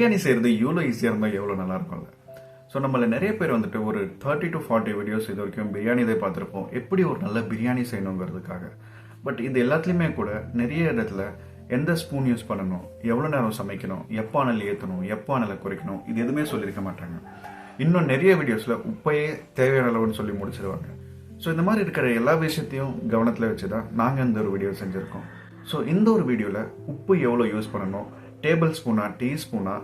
பிரியாணி செய்கிறது இவ்வளோ ஈஸியாக இருந்தால் எவ்வளோ நல்லா இருக்கும்ல ஸோ நம்மள நிறைய பேர் வந்துட்டு ஒரு தேர்ட்டி டு ஃபார்ட்டி வீடியோஸ் இது வரைக்கும் பிரியாணி இதை பார்த்துருப்போம். எப்படி ஒரு நல்ல பிரியாணி செய்யணுங்கிறதுக்காக. பட் இது எல்லாத்துலேயுமே கூட நிறைய இடத்துல எந்த ஸ்பூன் யூஸ் பண்ணணும் எவ்வளோ நேரம் சமைக்கணும் எப்போ அனல் ஏற்றணும் எப்போ அனலை குறைக்கணும் இது எதுவுமே சொல்லியிருக்க மாட்டாங்க. இன்னும் நிறைய வீடியோஸில் உப்பையே தேவையான அளவுன்னு சொல்லி முடிச்சிருவாங்க. ஸோ இந்த மாதிரி இருக்கிற எல்லா விஷயத்தையும் கவனத்தில் வச்சு தான் நாங்கள் இந்த ஒரு வீடியோ செஞ்சுருக்கோம். ஸோ இந்த ஒரு வீடியோவில் உப்பு எவ்வளோ யூஸ் பண்ணணும் டேபிள் ஸ்பூனா டீஸ்பூனா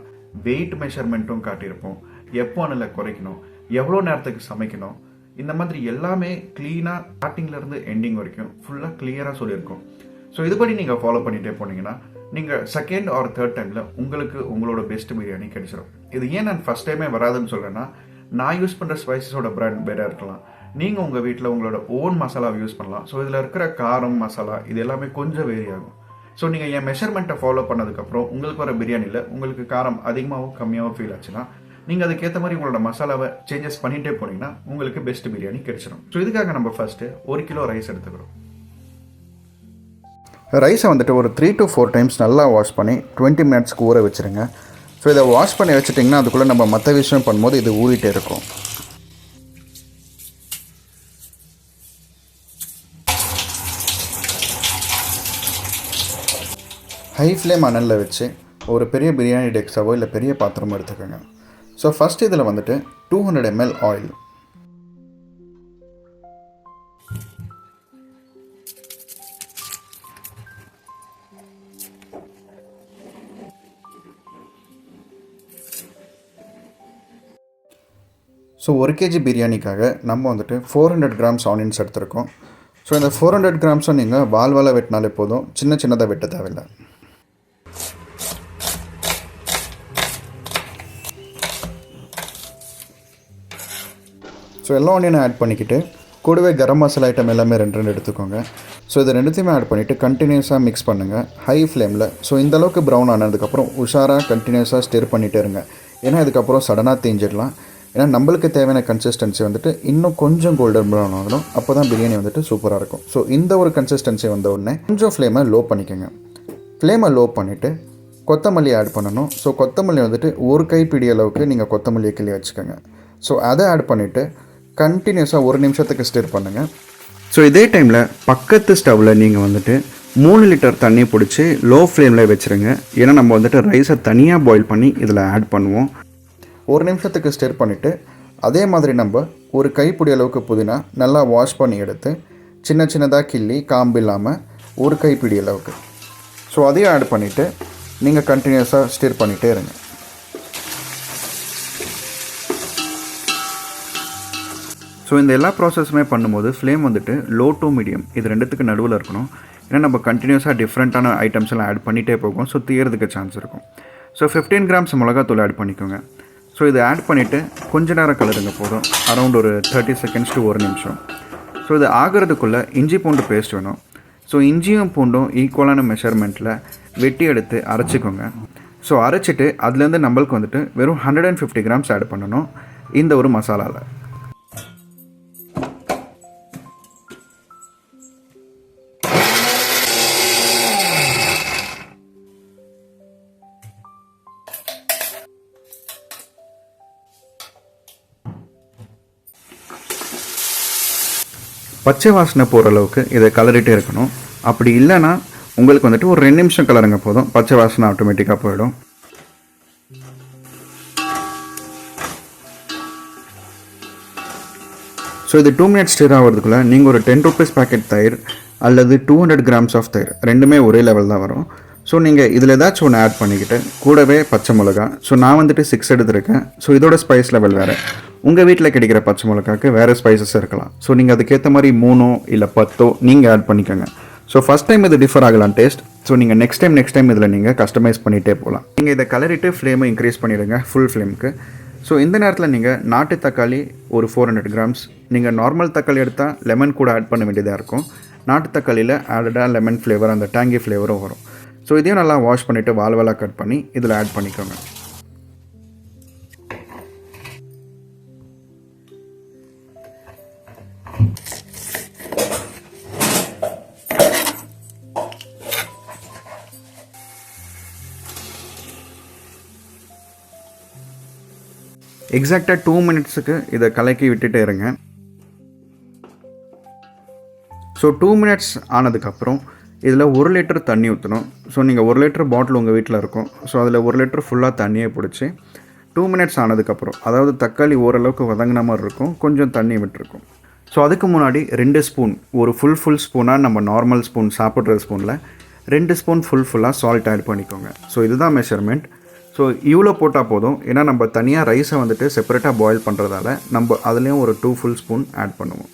வெயிட் மெஷர்மெண்ட்டும் காட்டியிருப்போம். எப்போ அனலை குறைக்கணும் எவ்வளோ நேரத்துக்கு சமைக்கணும் இந்த மாதிரி எல்லாமே க்ளீனாக ஸ்டார்டிங்லேருந்து எண்டிங் வரைக்கும் ஃபுல்லாக கிளியராக சொல்லியிருக்கோம். ஸோ இதுபடி நீங்கள் ஃபாலோ பண்ணிகிட்டே போனீங்கன்னா நீங்கள் செகண்ட் ஆர் தேர்ட் டைமில் உங்களுக்கு உங்களோட பெஸ்ட் பிரியாணி கிடைச்சிடும் இது ஏன் நான் ஃபஸ்ட் டைமே வராதுன்னு சொல்கிறேன்னா நான் யூஸ் பண்ணுற ஸ்பைசஸோட பிராண்ட் வேற இருக்கலாம். நீங்கள் உங்கள் வீட்டில் உங்களோட ஓன் மசாலாவை யூஸ் பண்ணலாம். ஸோ இதில் இருக்கிற காரம் மசாலா இது எல்லாமே கொஞ்சம் வேரி ஆகும். ஸோ நீங்கள் என் மெஷர்மெண்ட்டை ஃபாலோ பண்ணதுக்கப்புறம் உங்களுக்கு வர பிரியாணியில் உங்களுக்கு காரம் அதிகமாகவும் கம்மியாகவும் ஃபீல் ஆச்சுன்னா நீங்கள் அதுக்கேற்ற மாதிரி உங்களோட மசாலாவை சேஞ்சஸ் பண்ணிகிட்டே போனீங்கன்னா உங்களுக்கு பெஸ்ட் பிரியாணி கிடைச்சிடும் ஸோ இதுக்காக நம்ம ஃபஸ்ட்டு ஒரு கிலோ ரைஸ் எடுத்துக்கிறோம். ரைஸை வந்துட்டு ஒரு த்ரீ டு ஃபோர் டைம்ஸ் நல்லா வாஷ் பண்ணி டுவெண்ட்டி மினிட்ஸ்க்கு ஊற வச்சுருங்க. ஸோ இதை வாஷ் பண்ணி வச்சுட்டிங்கன்னா அதுக்குள்ளே நம்ம மற்ற விஷயம் பண்ணும்போது இது ஊறிட்டே இருக்கும். ஹை ஃப்ளேம் அனலில் வச்சு ஒரு பெரிய பிரியாணி டெக்ஸாவோ இல்லை பெரிய பாத்திரமோ எடுத்துக்கோங்க. ஸோ ஃபஸ்ட் இதில் வந்துட்டு two hundred ml oil so ஒரு கேஜி பிரியாணிக்காக நம்ம வந்துட்டு ஃபோர் ஹண்ட்ரட் கிராம்ஸ் ஆனியன்ஸ் எடுத்திருக்கோம். ஸோ இந்த ஃபோர் ஹண்ட்ரட் கிராம்ஸும் நீங்கள் வால் வாழை வெட்டினாலே போதும். சின்ன சின்னதாக வெட்ட தேவையில்லை. ஸோ எல்லா ஆனியனும் ஆட் பண்ணிக்கிட்டு கூடவே கரம் மசாலா ஐட்டம் எல்லாமே ரெண்டு ரெண்டு எடுத்துக்கோங்க. ஸோ இது ரெண்டுத்தையுமே ஆட் பண்ணிவிட்டு கண்டினியூஸாக மிக்ஸ் பண்ணுங்கள் ஹை ஃப்ளேமில் ஸோ இந்தளவுக்கு ப்ரௌன் ஆனதுக்கப்புறம் உஷாராக கண்டினியூஸாக ஸ்டெர் பண்ணிகிட்டே இருங்க. ஏன்னா இதுக்கப்புறம் சடனாக தீஞ்சிடலாம். ஏன்னா நம்மளுக்கு தேவையான கன்சிஸ்டன்சி வந்துட்டு இன்னும் கொஞ்சம் கோல்டன் ப்ரௌன் ஆகணும். அப்போ தான் பிரியாணி வந்துட்டு சூப்பராக இருக்கும். ஸோ இந்த ஒரு கன்சிஸ்டன்சி வந்த உடனே கொஞ்சம் ஃப்ளேமை லோ பண்ணிக்கோங்க. ஃப்ளேமை லோ பண்ணிவிட்டு கொத்தமல்லி ஆட் பண்ணணும். ஸோ கொத்தமல்லி வந்துட்டு ஒரு கைப்பிடி அளவுக்கு நீங்கள் கொத்தமல்லியை கிளி வச்சுக்கோங்க. ஸோ அதை ஆட் பண்ணிவிட்டு கண்டினியூஸாக ஒரு நிமிஷத்துக்கு ஸ்டிர் பண்ணுங்கள் ஸோ இதே டைமில் பக்கத்து ஸ்டவ்வில் நீங்கள் வந்துட்டு மூணு லிட்டர் தண்ணி பிடிச்சி லோ ஃப்ளேமில் வச்சுருங்க. ஏன்னா நம்ம வந்துட்டு ரைஸை தனியாக பாயில் பண்ணி இதில் ஆட் பண்ணுவோம். ஒரு நிமிஷத்துக்கு ஸ்டிர் பண்ணிவிட்டு அதே மாதிரி நம்ம ஒரு கைப்பிடி அளவுக்கு புதினா நல்லா வாஷ் பண்ணி எடுத்து சின்ன சின்னதாக கிள்ளி காம்பு இல்லாமல் ஒரு கைப்பிடி அளவுக்கு. ஸோ அதையும் ஆட் பண்ணிவிட்டு நீங்கள் கண்டினியூஸாக ஸ்டிர் பண்ணிகிட்டே இருங்க. ஸோ இந்த எல்லா ப்ராசஸுமே பண்ணும்போது ஃப்ளேம் வந்துட்டு லோ டு மீடியம் இது ரெண்டுத்துக்கு நடுவில் இருக்கணும். ஏன்னா நம்ம கண்டினியூஸாக டிஃப்ரெண்ட்டான ஐட்டம்ஸ் எல்லாம் ஆட் பண்ணிகிட்டே போகும். ஸோ தீயறதுக்கு சான்ஸ் இருக்கும். ஸோ ஃபிஃப்டீன் கிராம்ஸ் மிளகாத்தூள் ஆட் பண்ணிக்கோங்க. ஸோ இதை ஆட் பண்ணிவிட்டு கொஞ்ச நேரம் கலருங்க போதும். அரௌண்ட் ஒரு தேர்ட்டி செகண்ட்ஸ் டு ஒரு நிமிஷம். ஸோ இது ஆகிறதுக்குள்ளே இஞ்சி பூண்டு பேஸ்ட் வேணும். ஸோ இஞ்சியும் பூண்டும் ஈக்குவலான மெஷர்மெண்ட்டில் வெட்டி எடுத்து அரைச்சிக்கோங்க. ஸோ அரைச்சிட்டு அதுலேருந்து நம்மளுக்கு வந்துட்டு வெறும் hundred and fifty grams add பண்ணணும். இந்த ஒரு மசாலாவில் பச்சை வாசனை போகிற அளவுக்கு இதை கலரிட்டே இருக்கணும். அப்படி இல்லைன்னா உங்களுக்கு வந்துட்டு ஒரு ரெண்டு நிமிஷம் கலருங்க போதும். பச்சை வாசனை ஆட்டோமேட்டிக்காக போயிடும். ஸோ இது டூ மினிட்ஸ் ஸ்டிர் ஆகிறதுக்குள்ளே நீங்கள் ஒரு டென் ருபீஸ் பேக்கெட் தயிர் அல்லது டூ ஹண்ட்ரட் கிராம்ஸ் ஆஃப் தயிர் ரெண்டுமே ஒரே லெவல் தான் வரும். ஸோ நீங்கள் இதில் ஏதாச்சும் ஒன்று ஆட் பண்ணிக்கிட்டு கூடவே பச்சை மிளகா ஸோ நான் வந்துட்டு சிக்ஸ் எடுத்திருக்கேன். ஸோ இதோட ஸ்பைஸ் லெவல் வேறு. உங்கள் வீட்டில் கிடைக்கிற பச்சை மிளகாக்கு வேறு ஸ்பைசஸ் இருக்கலாம். ஸோ நீங்கள் அதுக்கேற்ற மாதிரி மூணோ இல்லை பத்தோ நீங்கள் ஆட் பண்ணிக்கோங்க. ஸோ ஃபஸ்ட் டைம் இது டிஃபர் ஆகலாம் டேஸ்ட் ஸோ நீங்கள் நெக்ஸ்ட் டைம் நெக்ஸ்ட் டைம் இதில் நீங்கள் கஸ்டமைஸ் பண்ணிகிட்டே போகலாம். நீங்கள் இதை கலரிட்டு ஃப்ளேமை இன்க்ரீஸ் பண்ணிடுங்க ஃபுல் ஃப்ளேமுக்கு ஸோ இந்த நேரத்தில் நீங்கள் நாட்டு தக்காளி ஒரு ஃபோர் ஹண்ட்ரட் கிராம்ஸ் நீங்கள் நார்மல் தக்காளி எடுத்தால் லெமன் கூட ஆட் பண்ண வேண்டியதாக இருக்கும். நாட்டு தக்காளியில் ஆடடாக லெமன் ஃப்ளேவர் அந்த டேங்கி ஃப்ளேவரும் வரும். ஸோ இதையும் நல்லா வாஷ் பண்ணிவிட்டு வால் வாலாக கட் பண்ணி இதில் ஆட் பண்ணிக்கோங்க. எக்ஸாக்டாக டூ மினிட்ஸுக்கு இதை கலக்கி விட்டுட்டே இருங்க. ஸோ டூ மினிட்ஸ் ஆனதுக்கப்புறம் இதில் ஒரு லிட்டர் தண்ணி ஊற்றணும். ஸோ நீங்கள் ஒரு லிட்டர் பாட்டில் உங்கள் வீட்டில் இருக்கும். ஸோ அதில் ஒரு லிட்டர் ஃபுல்லாக தண்ணியை பிடிச்சி டூ மினிட்ஸ் ஆனதுக்கப்புறம் அதாவது தக்காளி ஓரளவுக்கு வதங்கின மாதிரி இருக்கும் கொஞ்சம் தண்ணி விட்டுருக்கும். ஸோ அதுக்கு முன்னாடி ரெண்டு ஸ்பூன் ஒரு ஃபுல் ஃபுல் ஸ்பூனாக நம்ம நார்மல் ஸ்பூன் சாப்பிட்ற ஸ்பூனில் ரெண்டு ஸ்பூன் ஃபுல் ஃபுல்லாக சால்ட் ஆட் பண்ணிக்கோங்க. ஸோ இதுதான் மெஷர்மெண்ட் ஸோ இவ்வளோ போட்டால் போதும். ஏன்னா நம்ம தனியாக ரைஸை வந்துட்டு செப்பரேட்டாக பாயில் பண்ணுறதால நம்ம அதுலேயும் ஒரு டூ ஃபுல் ஸ்பூன் ஆட் பண்ணுவோம்.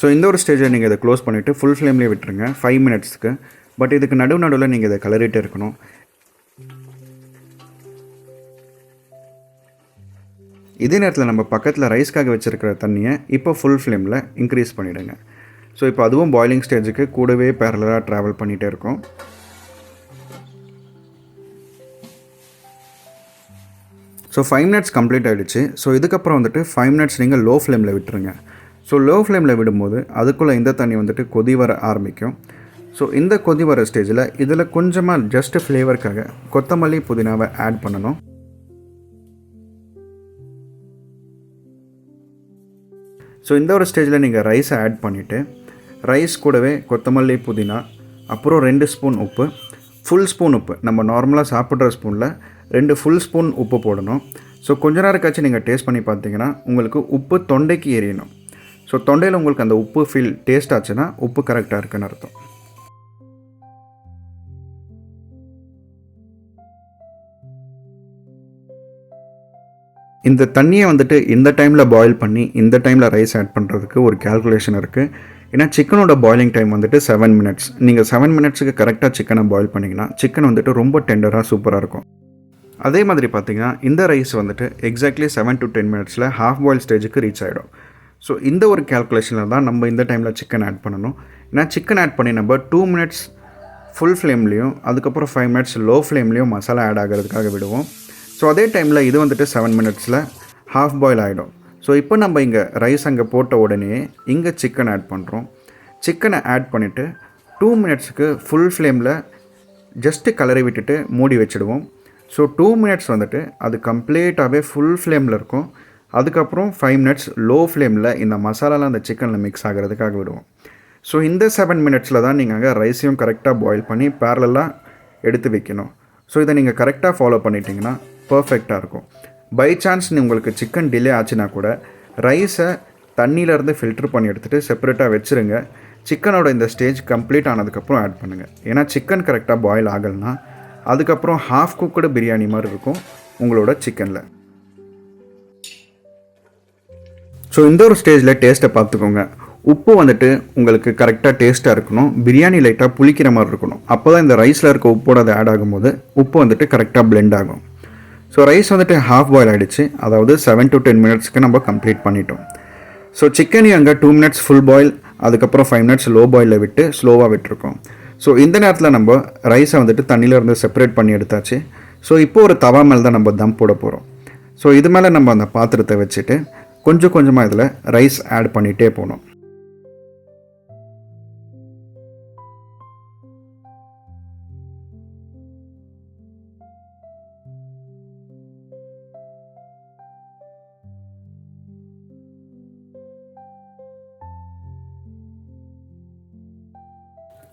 ஸோ இந்த ஒரு ஸ்டேஜை நீங்கள் இதை க்ளோஸ் பண்ணிவிட்டு ஃபுல் ஃப்ளேம்லேயே விட்டுருங்க. ஃபைவ் மினிட்ஸ்க்கு பட் இதுக்கு நடுவு நடுவில் நீங்கள் இதை கலரிட்டு இருக்கணும். இதே நேரத்தில் நம்ம பக்கத்தில் ரைஸ்க்காக வச்சுருக்கிற தண்ணியை இப்போ ஃபுல் ஃப்ளேமில் இன்க்ரீஸ் பண்ணிவிடுங்க ஸோ இப்போ அதுவும் பாயிலிங் ஸ்டேஜுக்கு கூடவே பேரலாக ட்ராவல் பண்ணிகிட்டே இருக்கும். ஸோ ஃபைவ் மினிட்ஸ் கம்ப்ளீட் ஆகிடுச்சு ஸோ இதுக்கப்புறம் வந்துட்டு ஃபைவ் மினிட்ஸ் நீங்கள் லோ ஃப்ளேமில் விட்டுருங்க ஸோ லோ ஃப்ளேமில் விடும்போது அதுக்குள்ளே இந்த தண்ணி வந்துட்டு கொதி வர ஆரம்பிக்கும். ஸோ இந்த கொதி வர ஸ்டேஜில் இதில் கொஞ்சமாக ஜஸ்ட் ஃப்ளேவருக்காக கொத்தமல்லி புதினாவை ஆட் பண்ணணும். ஸோ இந்த ஒரு ஸ்டேஜில் நீங்கள் ரைஸை ஆட் பண்ணிவிட்டு ரைஸ் கூடவே கொத்தமல்லி புதினா அப்புறம் ரெண்டு ஸ்பூன் உப்பு ஃபுல் ஸ்பூன் உப்பு. நம்ம நார்மலாக சாப்பிட்ற ஸ்பூனில் ரெண்டு ஃபுல் ஸ்பூன் உப்பு போடணும். ஸோ கொஞ்ச நேரம் கழிச்சு நீங்கள் டேஸ்ட் பண்ணி பார்த்தீங்கன்னா உங்களுக்கு உப்பு தொண்டைக்கு எரியணும். ஸோ தொண்டையில் உங்களுக்கு அந்த உப்பு ஃபீல் டேஸ்ட் ஆச்சுன்னா உப்பு கரெக்டாக இருக்குன்னு அர்த்தம். இந்த தண்ணியை வந்துட்டு இந்த டைமில் பாயில் பண்ணி இந்த டைமில் ரைஸ் ஆட் பண்ணுறதுக்கு ஒரு கேல்குலேஷன் இருக்குது ஏன்னா சிக்கனோட பாயிலிங் டைம் வந்துட்டு செவன் மினிட்ஸ் நீங்கள் செவன் மினிட்ஸுக்கு கரெக்டாக சிக்கனை பாயில் பண்ணிங்கன்னா சிக்கன் வந்துட்டு ரொம்ப டெண்டராக சூப்பராக இருக்கும். அதே மாதிரி பார்த்திங்கன்னா இந்த ரைஸ் வந்துட்டு எக்ஸாக்ட்லி செவன் டு டென் மினிட்ஸில் ஹாஃப் பாயில் ஸ்டேஜுக்கு ரீச் ஆகிடும் ஸோ இந்த ஒரு கேல்குலேஷனில் தான் நம்ம இந்த டைமில் சிக்கன் ஆட் பண்ணணும். ஏன்னா சிக்கன் ஆட் பண்ணி நம்ம டூ மினிட்ஸ் ஃபுல் ஃப்ளேம்லேயும் அதுக்கப்புறம் ஃபைவ் மினிட்ஸ் லோ ஃப்ளேம்லேயும் மசாலா ஆட் ஆகிறதுக்காக விடுவோம். ஸோ அதே டைமில் இது வந்துட்டு செவன் மினிட்ஸில் ஹாஃப் பாயில் ஆகிடும் ஸோ இப்போ நம்ம இங்கே ரைஸ் அங்கே போட்ட உடனே இங்கே சிக்கன் ஆட் பண்ணுறோம் சிக்கனை ஆட் பண்ணிவிட்டு டூ மினிட்ஸுக்கு ஃபுல் ஃப்ளேமில் ஜஸ்ட்டு கலரி விட்டுட்டு மூடி வச்சுடுவோம். ஸோ டூ மினிட்ஸ் வந்துட்டு அது கம்ப்ளீட்டாகவே ஃபுல் ஃப்ளேமில் இருக்கும். அதுக்கப்புறம் ஃபைவ் மினிட்ஸ் லோ ஃப்ளேமில் இந்த மசாலாலாம் அந்த சிக்கனில் மிக்ஸ் ஆகிறதுக்காக விடுவோம். ஸோ இந்த செவன் மினிட்ஸில் தான் நீங்கள் அங்கே ரைஸையும் கரெக்டாக பாயில் பண்ணி பேரலாக எடுத்து வைக்கணும். ஸோ இதை நீங்கள் கரெக்டாக ஃபாலோ பண்ணிட்டீங்கன்னா பர்ஃபெக்டாக இருக்கும். பை சான்ஸ் உங்களுக்கு சிக்கன் டிலே ஆச்சுன்னா கூட ரைஸை தண்ணியிலேருந்து ஃபில்டர் பண்ணி எடுத்துகிட்டு செப்பரேட்டாக வச்சுருங்க. சிக்கனோட இந்த ஸ்டேஜ் கம்ப்ளீட் ஆனதுக்கப்புறம் ஆட் பண்ணுங்கள் ஏன்னா சிக்கன் கரெக்டாக பாயில் ஆகலைன்னா அதுக்கப்புறம் ஹாஃப் குக்கடு பிரியாணி மாதிரி இருக்கும் உங்களோட சிக்கனில் ஸோ இந்த ஒரு ஸ்டேஜில் டேஸ்ட்டை பார்த்துக்கோங்க. உப்பு வந்துட்டு உங்களுக்கு கரெக்டாக டேஸ்ட்டாக இருக்கணும். பிரியாணி லைட்டாக புளிக்கிற மாதிரி இருக்கணும். அப்போ தான் இந்த ரைஸில் இருக்க உப்போட அது ஆட் ஆகும்போது உப்பு வந்துட்டு கரெக்டாக பிளெண்ட் ஆகும். ஸோ ரைஸ் வந்துட்டு ஹாஃப் பாயில் ஆகிடுச்சு அதாவது செவன் டு டென் மினிட்ஸ்க்கு நம்ம கம்ப்ளீட் பண்ணிட்டோம். ஸோ சிக்கனையும் அங்கே டூ மினிட்ஸ் ஃபுல் பாயில் அதுக்கப்புறம் ஃபைவ் மினிட்ஸ் லோ பாயிலில் விட்டு ஸ்லோவாக விட்டுருக்கோம். ஸோ இந்த நேரத்தில் நம்ம ரைஸை வந்துட்டு தண்ணியில் இருந்து செப்பரேட் பண்ணி எடுத்தாச்சு. ஸோ இப்போ ஒரு தவா மேலே தான் நம்ம தம் போட போகிறோம் ஸோ இது மேலே நம்ம அந்த பாத்திரத்தை வச்சுட்டு கொஞ்சம் கொஞ்சமாக இதில் ரைஸ் ஆட் பண்ணிகிட்டே போகணும்.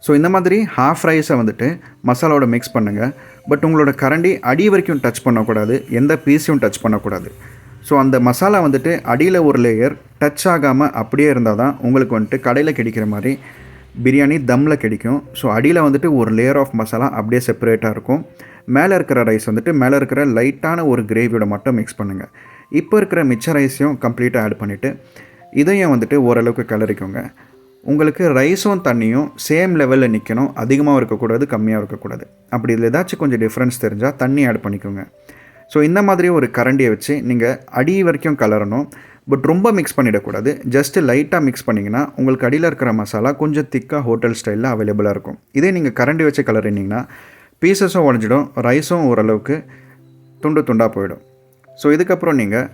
ஸோ இந்த மாதிரி ஹாஃப் ரைஸை வந்துட்டு மசாலாவோட மிக்ஸ் பண்ணுங்கள் பட் உங்களோட கரண்டி அடி வரைக்கும் டச் பண்ணக்கூடாது. எந்த பீஸையும் டச் பண்ணக்கூடாது. ஸோ அந்த மசாலா வந்துட்டு அடியில் ஒரு லேயர் டச் ஆகாமல் அப்படியே இருந்தால் தான் உங்களுக்கு வந்துட்டு கடையில் கிடைக்கிற மாதிரி பிரியாணி தம்மில் கிடைக்கும். ஸோ அடியில் வந்துட்டு ஒரு லேயர் ஆஃப் மசாலா அப்படியே செப்பரேட்டாக இருக்கும். மேலே இருக்கிற ரைஸ் வந்துட்டு மேலே இருக்கிற லைட்டான ஒரு கிரேவியோட மட்டும் மிக்ஸ் பண்ணுங்கள் இப்போ இருக்கிற மிச்ச ரைஸையும் கம்ப்ளீட்டாக ஆட் பண்ணிவிட்டு இதையும் வந்துட்டு ஓரளவுக்கு கிளறிக்கோங்க. உங்களுக்கு ரைஸும் தண்ணியும் சேம் லெவலில் நிற்கணும் அதிகமாக இருக்கக்கூடாது கம்மியாக இருக்கக்கூடாது. அப்படி இதில் ஏதாச்சும் கொஞ்சம் டிஃப்ரென்ஸ் தெரிஞ்சால் தண்ணி ஆட் பண்ணிக்கோங்க. ஸோ இந்த மாதிரி ஒரு கரண்டியை வச்சு நீங்கள் அடி வரைக்கும் கலரணும். பட் ரொம்ப மிக்ஸ் பண்ணிடக்கூடாது. ஜஸ்ட்டு லைட்டாக மிக்ஸ் பண்ணிங்கன்னா உங்களுக்கு அடியில் இருக்கிற மசாலா கொஞ்சம் திக்காக ஹோட்டல் ஸ்டைலில் அவைலபிளாக இருக்கும். இதே நீங்கள் கரண்டி வச்சு கலரினீங்கன்னா பீசஸும் உடஞ்சிடும் ரைஸும் ஓரளவுக்கு துண்டு துண்டாக போயிடும். ஸோ இதுக்கப்புறம் நீங்கள்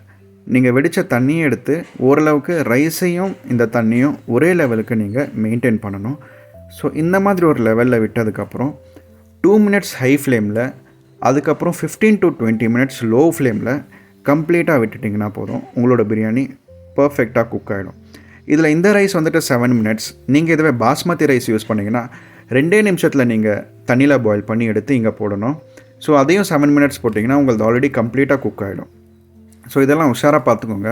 நீங்கள் வெடித்த தண்ணியை எடுத்து ஓரளவுக்கு ரைஸையும் இந்த தண்ணியும் ஒரே லெவலுக்கு நீங்கள் மெயின்டைன் பண்ணணும். ஸோ இந்த மாதிரி ஒரு லெவலில் விட்டதுக்கப்புறம் டூ மினிட்ஸ் ஹை ஃப்ளேமில் அதுக்கப்புறம் 15 டு டுவெண்ட்டி மினிட்ஸ் லோ ஃப்ளேமில் கம்ப்ளீட்டாக விட்டுட்டிங்கன்னா போதும் உங்களோட பிரியாணி பர்ஃபெக்டாக குக் ஆகிடும் இதில் இந்த ரைஸ் வந்துட்டு செவன் மினிட்ஸ் நீங்கள் இதுவே பாஸ்மதி ரைஸ் யூஸ் பண்ணிங்கன்னா ரெண்டே நிமிஷத்தில் நீங்கள் தண்ணியில் பாயில் பண்ணி எடுத்து இங்கே போடணும். ஸோ அதையும் செவன் மினிட்ஸ் போட்டிங்கன்னா உங்களுக்கு ஆல்ரெடி கம்ப்ளீட்டாக குக் ஆகிடும் ஸோ இதெல்லாம் உஷாராக பார்த்துக்கோங்க.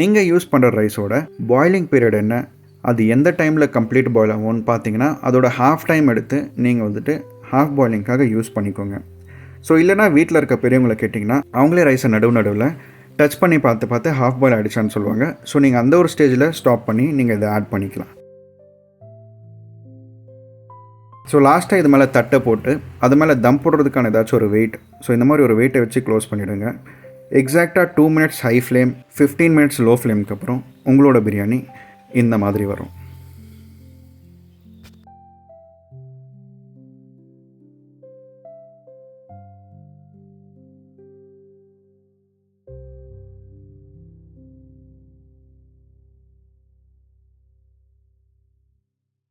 நீங்கள் யூஸ் பண்ணுற ரைஸோட பாயிலிங் பீரியட் என்ன? அது எந்த டைமில் கம்ப்ளீட் பாயில் ஆகும்னு பார்த்தீங்கன்னா அதோட ஹாஃப் டைம் எடுத்து நீங்கள் வந்துட்டு ஹாஃப் பாயிலிங்க்காக யூஸ் பண்ணிக்கோங்க. ஸோ இல்லைனா வீட்டில் இருக்க பெரியவங்களை கேட்டிங்கன்னா அவங்களே ரைஸை நடுவு நடுவில் டச் பண்ணி பார்த்து பார்த்து ஹாஃப் பாயில் ஆகிடுச்சான்னு சொல்லுவாங்க. ஸோ நீங்கள் அந்த ஒரு ஸ்டேஜில் ஸ்டாப் பண்ணி நீங்கள் இதை ஆட் பண்ணிக்கலாம். ஸோ லாஸ்ட்டாக இது மேலே தட்டை போட்டு அது மேலே தம் போடுறதுக்கான ஏதாச்சும் ஒரு வெயிட் ஸோ இந்த மாதிரி ஒரு வெயிட்டை வச்சு க்ளோஸ் பண்ணிவிடுங்க எக்ஸாக்டாக two minutes high flame fifteen minutes low ஃப்ளேம்க்கு அப்புறம் உங்களோட பிரியாணி இந்த மாதிரி வரும்.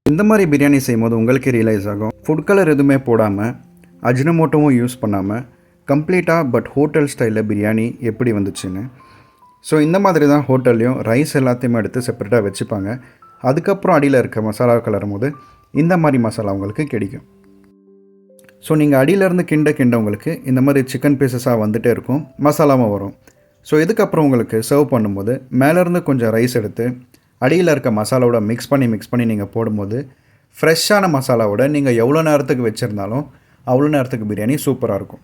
இந்த மாதிரி பிரியாணி செய்யும்போது உங்களுக்கே ரியலைஸ் ஆகும். ஃபுட் கலர் எதுவுமே போடாமல் அஜினமோட்டோவும் யூஸ் பண்ணாமல் கம்ப்ளீட்டாக பட் ஹோட்டல் ஸ்டைலில் பிரியாணி எப்படி வந்துச்சுன்னு? ஸோ இந்த மாதிரி தான் ஹோட்டல்லையும் ரைஸ் எல்லாத்தையுமே எடுத்து செப்பரேட்டாக வச்சுப்பாங்க. அதுக்கப்புறம் அடியில் இருக்க மசாலா கலரும் போது இந்த மாதிரி மசாலா உங்களுக்கு கிடைக்கும். ஸோ நீங்கள் அடியிலேருந்து கிண்ட கிண்ட உங்களுக்கு இந்த மாதிரி சிக்கன் பீசஸாக வந்துகிட்டே இருக்கும். மசாலாவும் வரும். ஸோ இதுக்கப்புறம் உங்களுக்கு சர்வ் பண்ணும்போது மேலேருந்து கொஞ்சம் ரைஸ் எடுத்து அடியில் இருக்க மசாலாவோட மிக்ஸ் பண்ணி மிக்ஸ் பண்ணி நீங்கள் போடும்போது ஃப்ரெஷ்ஷான மசாலாவோட நீங்கள் எவ்வளோ நேரத்துக்கு வச்சுருந்தாலும் அவ்வளோ நேரத்துக்கு பிரியாணி சூப்பராக இருக்கும்.